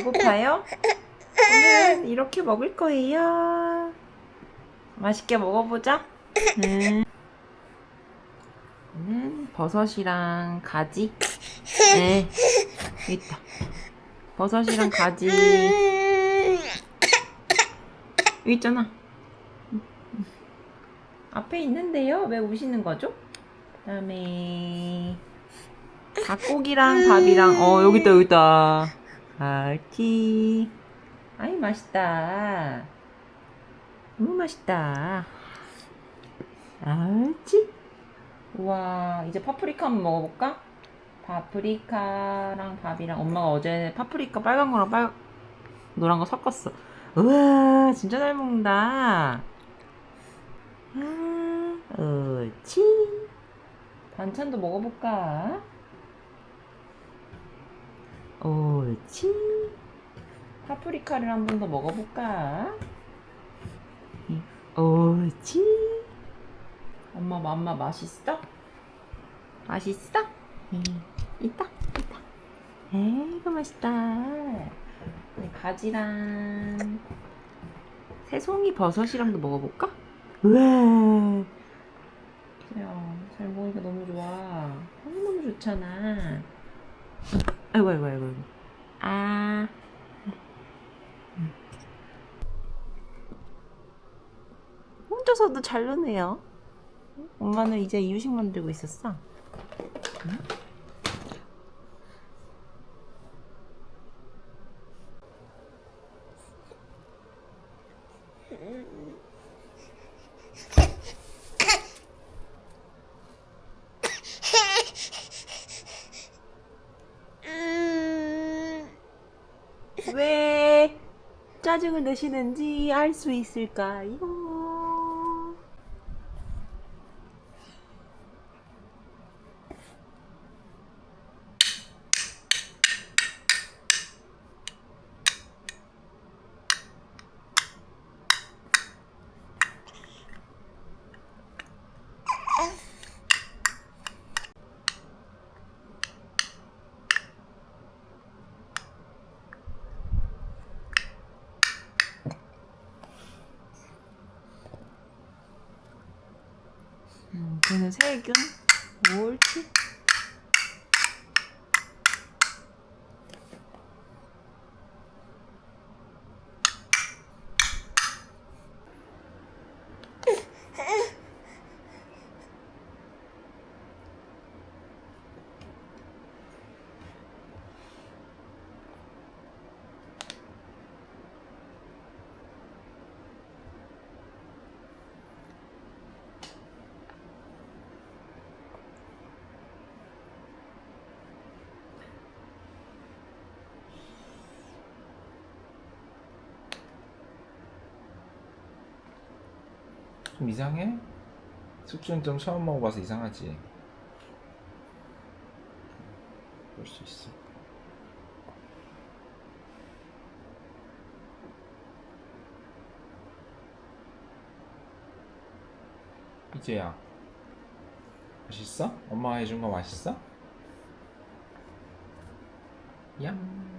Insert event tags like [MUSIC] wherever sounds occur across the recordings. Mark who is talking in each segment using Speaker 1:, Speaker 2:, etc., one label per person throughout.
Speaker 1: 배고파요? 오늘은 이렇게 먹을 거예요. 맛있게 먹어보자. 음. 음, 버섯이랑 가지. 네, 있다. 버섯이랑 가지. 여기 있잖아. 앞에 있는데요. 왜 우시는 거죠? 그다음에 닭고기랑 밥이랑 어 여기 있다 여기 있다. 알티. 아이 맛있다. 너무 맛있다. 알지? 우와 이제 파프리카 한번 먹어볼까? 파프리카랑 밥이랑 엄마가 어제 파프리카 빨간 거랑 빨 노란 거 섞었어. 우와 진짜 잘 먹는다. 아, 옳지. 반찬도 먹어볼까? 옳지. 파프리카를 한 번 더 먹어볼까? 응, 옳지. 엄마 맘마 맛있어? 맛있어? 응, 있다, 있다. 에이구 맛있다. 우리 가지랑 새송이 버섯이랑도 먹어볼까? 우와. 야, 잘 먹으니까 너무 좋아. 너무너무 좋잖아. 아이고, 아이고, 아이고. 아. 혼자서도 잘 노네요. 엄마는 이제 이유식 만들고 있었어. 응? 왜 짜증을 내시는지 알 수 있을까요? 세균 옳지?
Speaker 2: 좀 이상해? 숙주는 좀 처음 먹어봐서 이상하지? 그럴 수 있어 이제야 맛있어? 엄마가 해준 거 맛있어? 얌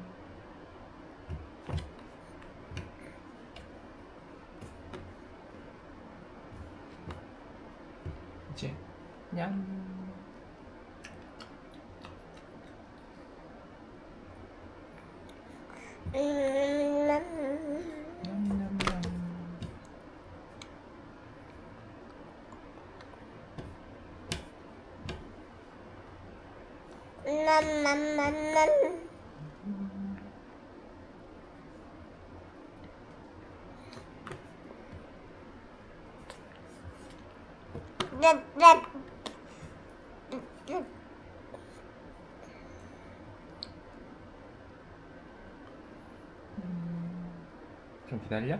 Speaker 2: Yum. Yum, yum, yum. Nam nam nam nam. Dad, dad. 냠좀 기다려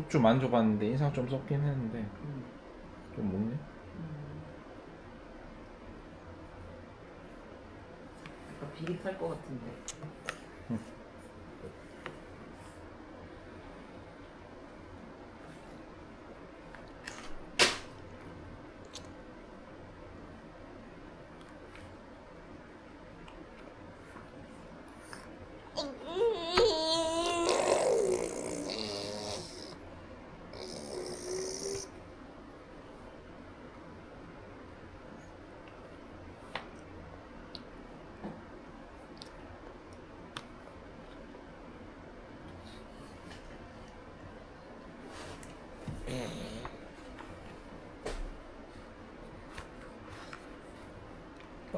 Speaker 2: 숙주 만져봤는데 인상 좀 썩긴 했는데
Speaker 1: 음.
Speaker 2: 좀 먹네.
Speaker 1: 음. 약간 비릿할 것 같은데.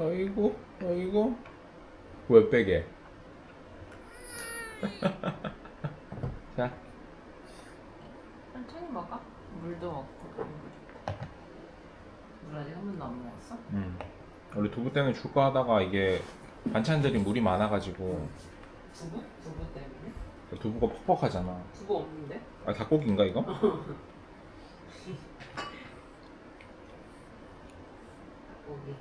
Speaker 2: 아이고, 아이고. 왜 빼게? [LAUGHS] 자,
Speaker 1: 천천히 먹어. 물도 먹고. 물 아직 한 번도 안 먹었어?
Speaker 2: 음. 원래 두부 때문에 줄까 하다가 이게 반찬들이 물이 많아가지고
Speaker 1: 두부? 두부 때문에?
Speaker 2: 두부가 퍽퍽하잖아.
Speaker 1: 두부 없는데?
Speaker 2: 아 닭고기인가 이거? [LAUGHS]
Speaker 1: 고기.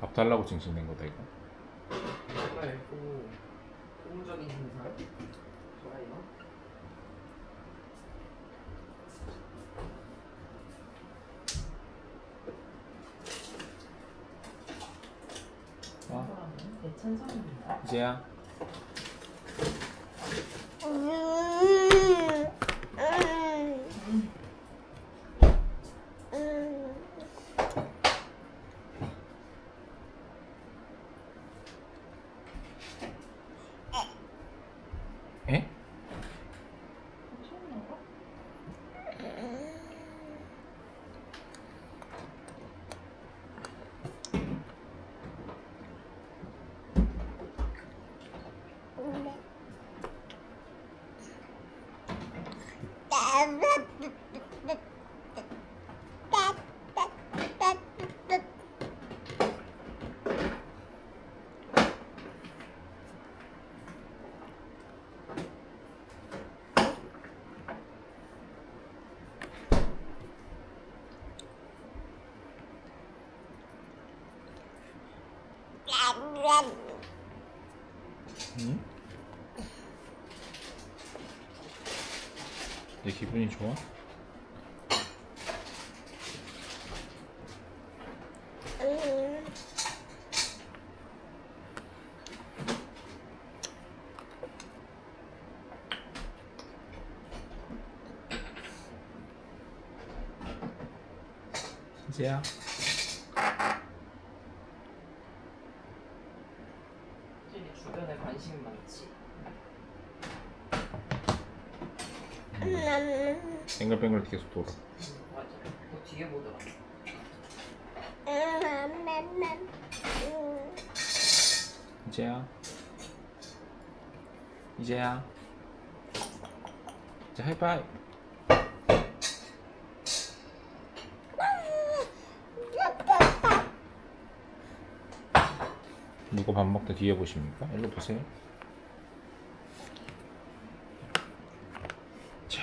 Speaker 2: 밥 달라고 징징댄 거다 이거.
Speaker 1: 좋아요. 내 찬성입니다.
Speaker 2: 이제야. 에?
Speaker 1: 천천히 먹어.
Speaker 2: 응? 내 기분이 좋아? 이제야.
Speaker 1: 확실히 주변에 관심이 많지.
Speaker 2: 뱅글뱅글 계속 돌아.
Speaker 1: 응, 맞아.
Speaker 2: 이제야. 이제야. 이제 하이파이. 누가 밥 먹다 뒤에 보십니까? 일로 보세요. 자,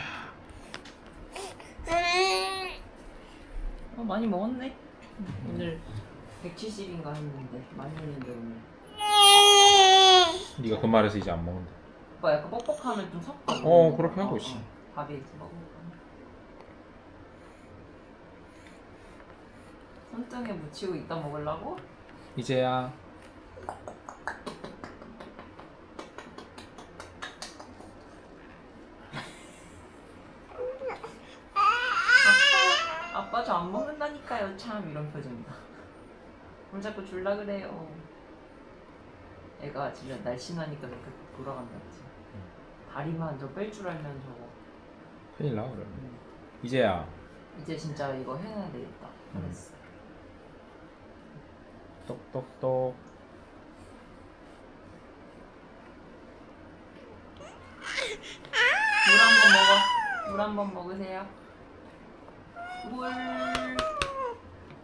Speaker 1: 어, 많이 먹었네. 오늘 170인가 했는데 많이 했는데 오늘.
Speaker 2: 네가 그 말해서 이제 안 먹는다.
Speaker 1: 오빠 약간 뻑뻑하면 좀 섞어.
Speaker 2: 어, 그렇게 하고 있어.
Speaker 1: 밥에 이렇게 먹으니까. 손등에 묻히고 이따 먹으려고?
Speaker 2: 이제야.
Speaker 1: 아빠, 아빠 저 안 참 이런 표정이다. 뭘 자꾸 줄라 그래요. 애가 진짜 날씬하니까 그렇게 돌아간다 그지. 다리만 저 뺄 줄 알면 저거.
Speaker 2: 큰일 나 그러면. 이제야.
Speaker 1: 이제 진짜 이거 해야 되겠다.
Speaker 2: 음.
Speaker 1: 그랬어.
Speaker 2: 똑똑똑.
Speaker 1: 물 한 번 먹어. 물 한 번 먹으세요. 물.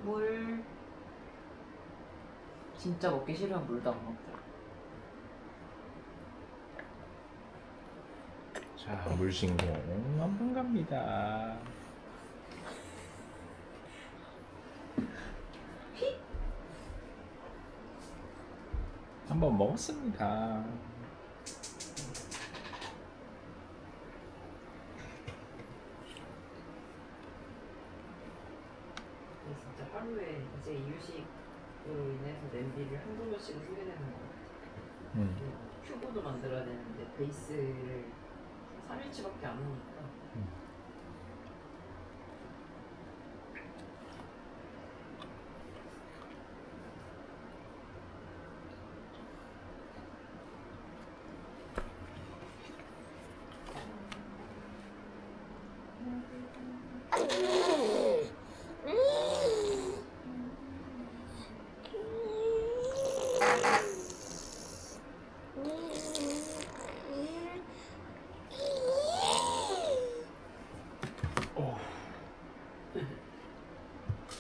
Speaker 1: 물. 진짜 먹기 싫으면 물도 안 먹더라.
Speaker 2: 자, 물신공 한번 갑니다. 한번 먹었습니다.
Speaker 1: 근데 진짜 하루에 이제 이유식으로 인해서 냄비를 한두 번씩은 쓰게 되는 거 같아.
Speaker 2: 음.
Speaker 1: 큐브도 만들어야 되는데 베이스를 3일치밖에 안 하니까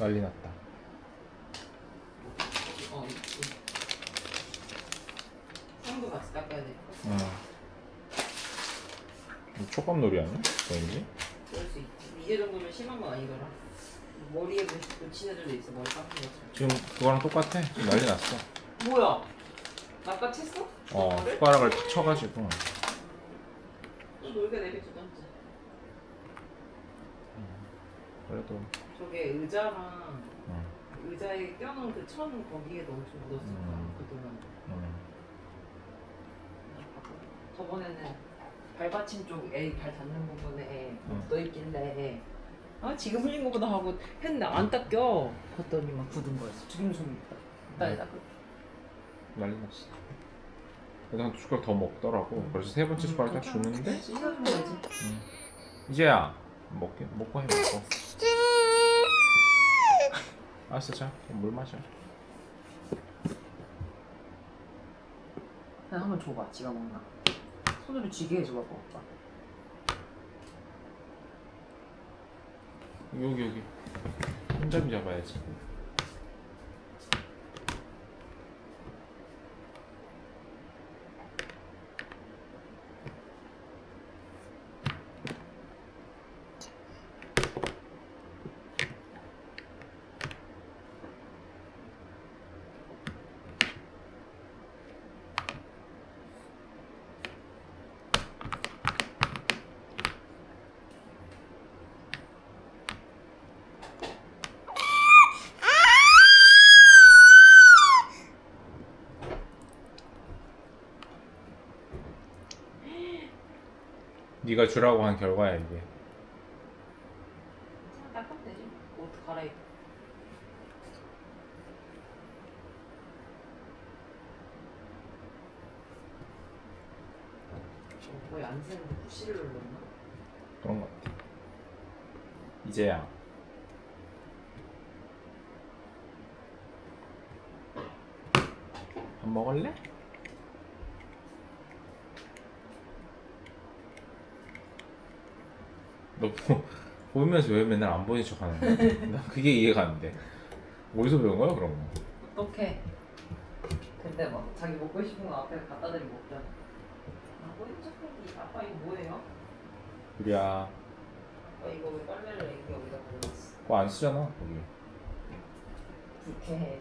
Speaker 2: 난리 났다.
Speaker 1: 어, 이- 상도 같이 닦아야 돼.
Speaker 2: 음. 이거 촉감놀이 아니야? 왠지?
Speaker 1: 그럴 수 있지. 이게 정도면 심한 건 아니더라. 머리에 묻- 묻힌 애들도 있어. 머리 깎은 것처럼.
Speaker 2: 지금 그거랑 똑같아. 지금 난리 났어.
Speaker 1: 뭐야? 낚아챘어?
Speaker 2: 어? 숟가락을 탁 쳐가지고.
Speaker 1: 또 놀게 내비두던지.
Speaker 2: 그래도.
Speaker 1: 저게 의자랑
Speaker 2: 음,
Speaker 1: 의자에 껴놓은 그 천 거기에도 엄청 묻었을 거야.
Speaker 2: 음.
Speaker 1: 그동안.
Speaker 2: 음.
Speaker 1: 저번에는 발받침 쪽 애 발 닿는 부분에
Speaker 2: 음.
Speaker 1: 묻어있길래 아 지금 흘린 거보다 하고 했는데 안 닦여 봤더니 막 굳은 거였어 죽임송이 빨리
Speaker 2: 음.
Speaker 1: 닦아
Speaker 2: 난리 났어. 그래서 한 두 숟가락 더 먹더라고. 그래서 세 번째 숟가락 딱 주는데 이제야 먹게 먹고 해 먹고. [LAUGHS] 알았어, 자, 그럼 물 마셔.
Speaker 1: 그냥 한번 줘봐 지가 먹나 손으로 쥐게 해줘봐 오빠
Speaker 2: 여기 여기 손잡이 잡아야지. 네가 주라고 한 결과야 이게.
Speaker 1: 그냥 닦으면 되지 옷 갈아입고 어, 거의 안 새는데 부시를 눌렀나?
Speaker 2: 그런 것 같아. 이제야. 밥 먹을래? 너 보, 보면서 왜 맨날 안 보는 척 하는 거야? [LAUGHS] 난 그게 이해가 안 돼. 어디서 배운 거야 그런 거?
Speaker 1: 어떡해 근데 막 자기 먹고 싶은 거 앞에 갖다 대면 먹잖아 아 꼬인 척하기 아빠 이거 뭐예요?
Speaker 2: 그래야
Speaker 1: 아빠 이거 왜 빨래를 이렇게 여기다 버렸어
Speaker 2: 그거 안 쓰잖아 거기.
Speaker 1: 불쾌해